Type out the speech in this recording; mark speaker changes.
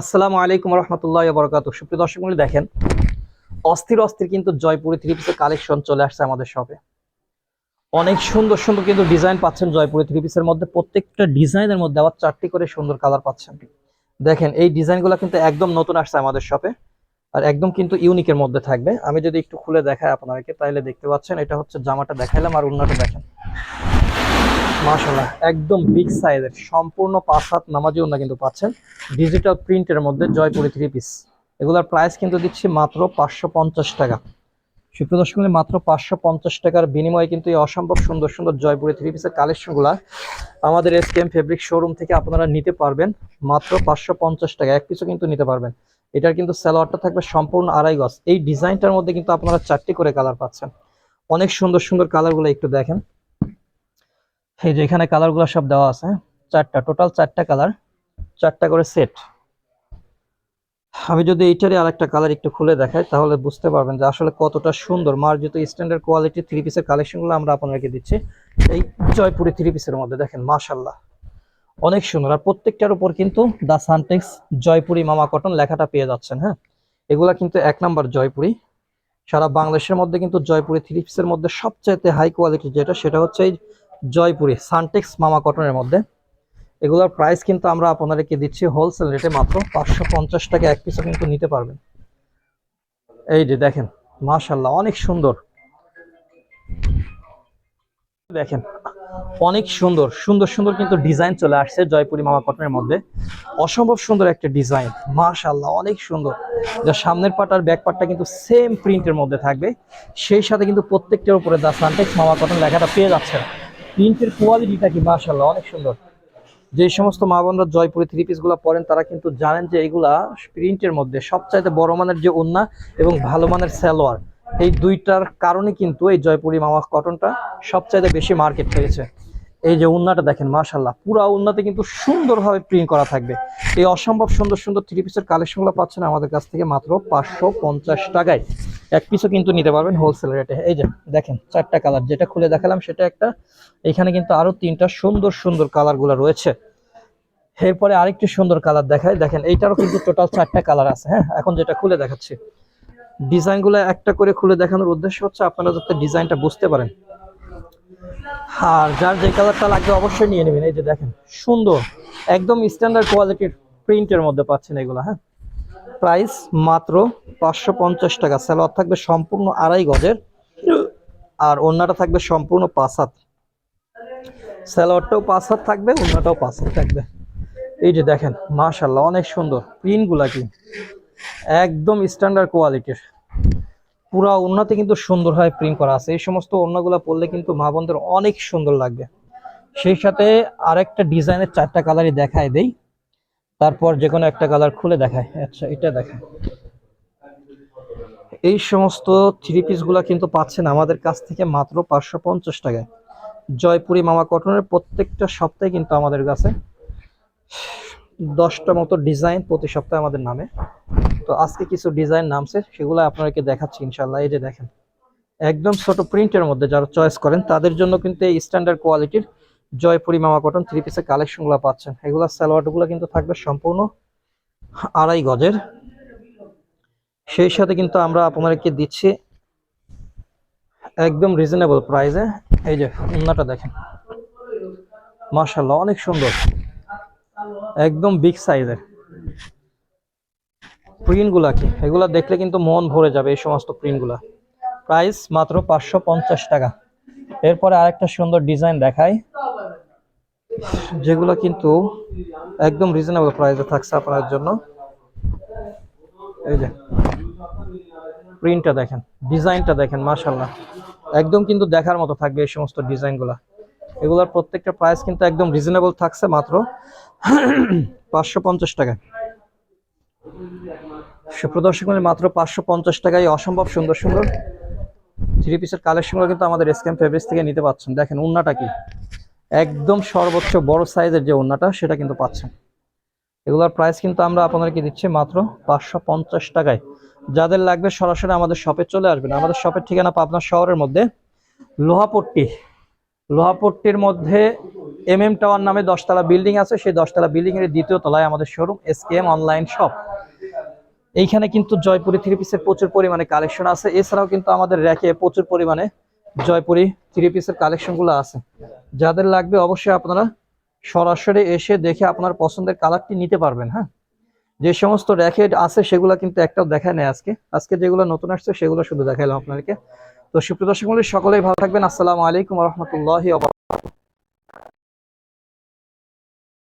Speaker 1: আসসালামু। আলাইকুম রহমতুল্লাহ বরকাত সুপ্রিয় দর্শক মণ্ডলী দেখেন, অস্থির অস্থির কিন্তু জয়পুরি থ্রি পিসের কালেকশন চলে আসছে আমাদের শপে অনেক সুন্দর সুন্দর কিন্তু ডিজাইন পাচ্ছেন জয়পুরি থ্রি পিসের মধ্যে। প্রত্যেকটা ডিজাইনের মধ্যে আবার চারটি করে সুন্দর কালার পাচ্ছেন। দেখেন, এই ডিজাইনগুলো কিন্তু একদম নতুন আসছে আমাদের শপে আর একদম কিন্তু ইউনিকের মধ্যে থাকবে। আমি যদি একটু খুলে দেখাই আপনাদেরকে তাহলে দেখতে পাচ্ছেন, এটা হচ্ছে জামাটা দেখাইলাম আর অন্যটা দেখেন। মাশাল্লাহ একদম বিগ সাইজের সম্পূর্ণ পাঁচ হাত নামাজি ওনা কিন্তু পাচ্ছেন। ডিজিটাল প্রিন্টের মধ্যে জয়পুরি থ্রি পিস এগুলোর প্রাইস কিন্তু দিচ্ছি মাত্র পাঁচশো পঞ্চাশ টাকা। সুপ্রিয় দর্শক মাত্র পাঁচশো পঞ্চাশ টাকার বিনিময়ে কিন্তু এই অসম্ভব সুন্দর সুন্দর জয়পুরি থ্রি পিসের কালেকশনগুলো আমাদের এস কেম ফেব্রিক শোরুম থেকে আপনারা নিতে পারবেন। মাত্র পাঁচশো পঞ্চাশ টাকা, এক পিসও কিন্তু নিতে পারবেন। এটার কিন্তু স্যালোয়ারটা থাকবে সম্পূর্ণ আড়াই গজ। এই ডিজাইনটার মধ্যে কিন্তু আপনারা চারটি করে কালার পাচ্ছেন। অনেক সুন্দর সুন্দর কালারগুলো একটু দেখেন। এই যে এখানে কালারগুলো সব দেওয়া আছে? চারটা টোটাল চারটা কালার চারটা করে সেট আমি যদি এইটারই আরেকটা কালার একটু খুলে দেখাই, তাহলে বুঝতে পারবেন যে আসলে কতটা সুন্দর। মার্জিত স্ট্যান্ডার্ড কোয়ালিটি থ্রি পিসের কালেকশনগুলো আমরা আপনাদেরকে দিচ্ছি, এই জয়পুরি থ্রি পিসের মধ্যে দেখেন মাশাল্লাহ অনেক সুন্দর। আর প্রত্যেকটার উপর কিন্তু দা সানটেক্স জয়পুরি মামা কটন লেখাটা পেয়ে যাচ্ছেন হ্যাঁ? এগুলা কিন্তু এক নাম্বার জয়পুরি। সারা বাংলাদেশের মধ্যে কিন্তু জয়পুরি থ্রি পিসের মধ্যে সবচাইতে হাই কোয়ালিটি যেটা, সেটা হচ্ছে এই জয়পুরি সানটেক্স মামা কটনের মধ্যে। এগুলোর প্রাইস কিন্তু আমরা আপনাদেরকে দিচ্ছি হোলসেল রেটে মাত্র পাঁচশো পঞ্চাশ টাকা এক পিসও কিন্তু নিতে পারবেন। এই যে দেখেন মাশাল্লাহ অনেক সুন্দর। দেখেন, অনেক সুন্দর সুন্দর সুন্দর কিন্তু ডিজাইন চলে আসছে জয়পুরি মামা কটনের মধ্যে। অসম্ভব সুন্দর একটা ডিজাইন মাশাল্লাহ অনেক সুন্দর। যা সামনের পাট আর ব্যাক পাটটা কিন্তু সেম প্রিন্টের মধ্যে থাকবে। সেই সাথে কিন্তু প্রত্যেকটার উপরে দা সানটেক্স মামা কটন লেখাটা পেয়ে যাচ্ছে প্রিন্টের কোয়ালিটিটা কি মাশাল্লাহ অনেক সুন্দর। যে সমস্ত মা বোনরা জয়পুরি থ্রি পিসগুলা পরেন, তারা কিন্তু জানেন যে এগুলা প্রিন্টের মধ্যে সবচাইতে বড় মানের যে ওন্না এবং ভালো মানের সালোয়ার, এই দুইটার কারণে কিন্তু এই জয়পুরি মামা কটনটা সবচাইতে বেশি মার্কেট পেয়েছে এই যে উন্নাটা দেখেন মাশাল্লাহ পুরা উন্নাতে কিন্তু সুন্দরভাবে প্রিন্ট করা থাকবে। এই অসম্ভব সুন্দর সুন্দর থ্রি পিসের কালেকশনগুলো পাচ্ছেন আমাদের কাছ থেকে মাত্র পাঁচশো পঞ্চাশ টাকায়। এক পিসও কিন্তু নিতে পারবেন হোলসেল রেটে এই যে, দেখেন, চারটা কালার যেটা খুলে দেখালাম সেটা একটা। এখানে কিন্তু আরও তিনটা সুন্দর সুন্দর কালারগুলো রয়েছে। এরপরে আরেকটি সুন্দর কালার দেখায় দেখেন, এইটারও কিন্তু টোটাল চারটা কালার আছে হ্যাঁ? এখন যেটা খুলে দেখাচ্ছি। ডিজাইনগুলো একটা করে খুলে দেখানোর উদ্দেশ্য হচ্ছে আপনারা যাতে ডিজাইনটা বুঝতে পারেন। আর যার যে কালারটা লাগবে অবশ্যই নিয়ে নেবেন। এই যে দেখেন, সুন্দর, একদম স্ট্যান্ডার্ড কোয়ালিটির প্রিন্টের মধ্যে পাচ্ছেন এগুলো হ্যাঁ? প্রাইস মাত্র পাঁচশো পঞ্চাশ টাকা। সালোয়ার থাকবে সম্পূর্ণ আড়াই গজের আর অন্যটা থাকবে সম্পূর্ণ পাঁচ হাত। সালোয়ারটাও পাঁচ হাত থাকবে অন্যটাও পাঁচ হাত থাকবে। এই যে দেখেন মাশাল্লাহ অনেক সুন্দর। প্রিন্টগুলা কি? একদম স্ট্যান্ডার্ড কোয়ালিটির পুরা ওড়নাতে কিন্তু সুন্দরভাবে প্রিন্ট করা আছে। এই সমস্ত ওড়নাগুলো পরলে কিন্তু মা বোনদের অনেক সুন্দর লাগবে। সেই সাথে আরেকটা ডিজাইনের চারটা কালারই দেখায় দেই। তারপর যে কোনো একটা কালার খুলে দেখায়। আচ্ছা এটা দেখায়। এই সমস্ত থ্রি পিসগুলো কিন্তু পাচ্ছেন আমাদের কাছ থেকে মাত্র পাঁচশো পঞ্চাশ টাকায়। জয়পুরি মামা কটনের প্রত্যেকটা সপ্তাহে কিন্তু আমাদের কাছে দশটা মতো ডিজাইন প্রতি সপ্তাহে আমাদের নামে। তো আজকে কিছু ডিজাইন নামছে, সেগুলো আপনাদেরকে দেখাচ্ছি ইনশাল্লাহ এই যে দেখেন, একদম ছোট প্রিন্টের মধ্যে যারা চয়েস করেন, তাদের জন্য কিন্তু এই স্ট্যান্ডার্ড কোয়ালিটির জয়পুরি মামা কটন থ্রি পিসের কালেকশনগুলো পাচ্ছেন। এগুলো সালোয়ারগুলো কিন্তু থাকবে সম্পূর্ণ আড়াই গজের। সেই সাথে কিন্তু আমরা আপনাদেরকে দিচ্ছি একদম রিজনেবল প্রাইসে এই যে উন্নাটা দেখেন। মাশাল্লাহ অনেক সুন্দর। একদম বিগ সাইজের প্রিন্টগুলা কি? এগুলা দেখলে কিন্তু মন ভরে যাবে এই সমস্ত প্রিন্টগুলা প্রাইস মাত্র পাঁচশো পঞ্চাশ টাকা। এরপরে আরেকটা সুন্দর ডিজাইন দেখাই। যেগুলো কিন্তু একদম রিজনেবল প্রাইসে থাকছে আপনার জন্য। এই যে প্রিন্টটা দেখেন ডিজাইনটা দেখেন মাশাল্লাহ একদম কিন্তু দেখার মতো থাকবে এই সমস্ত ডিজাইনগুলা এগুলোর প্রত্যেকটা প্রাইস কিন্তু একদম রিজনেবল থাকছে মাত্র পাঁচশো পঞ্চাশ টাকা সুপ্রদর্শক মাত্র পাঁচশো পঞ্চাশ টাকায় অসম্ভব সুন্দর সুন্দর থ্রি পিসের কালেকশনগুলো কিন্তু আমাদের এসকেম ফেব্রিক্স থেকে নিতে পারছেন দেখেন, উন্নাটা কি? একদম সর্বোচ্চ বড় সাইজের যে উন্নাটা সেটা কিন্তু পাচ্ছেন। এগুলোর প্রাইস কিন্তু আমরা আপনাদেরকে দিচ্ছি মাত্র পাঁচশো পঞ্চাশ টাকায়। যাদের লাগবে সরাসরি আমাদের শপে চলে আসবেন। আমাদের শপের ঠিকানা পাবনা শহরের মধ্যে লোহাপট্টি। লোহাপট্টির মধ্যে এম এম টাওয়ার নামে দশতলা বিল্ডিং আছে। সেই দশতলা বিল্ডিং এর দ্বিতীয় তলায় আমাদের showroom S K M online shop এইখানে কিন্তু জয়পুরি থ্রি পিসের প্রচুর পরিমাণে কালেকশন আছে। এছাড়াও কিন্তু আমাদের র্যাকে প্রচুর পরিমাণে জয়পুরি থ্রি পিসের কালেকশনগুলো আছে। যাদের লাগবে অবশ্যই আপনারা সরাসরি এসে দেখে আপনার পছন্দের কালারটি নিতে পারবেন হ্যাঁ? যে সমস্ত র্যাকেট আছে সেগুলো কিন্তু একটাও দেখায় নেই আজকে। আজকে যেগুলো নতুন আসছে সেগুলো শুধু দেখাইলাম আপনাদেরকে। তো সুপ্রিয় দর্শক সকলেই ভালো থাকবেন। আসসালামু আলাইকুম রহমতুল্লাহি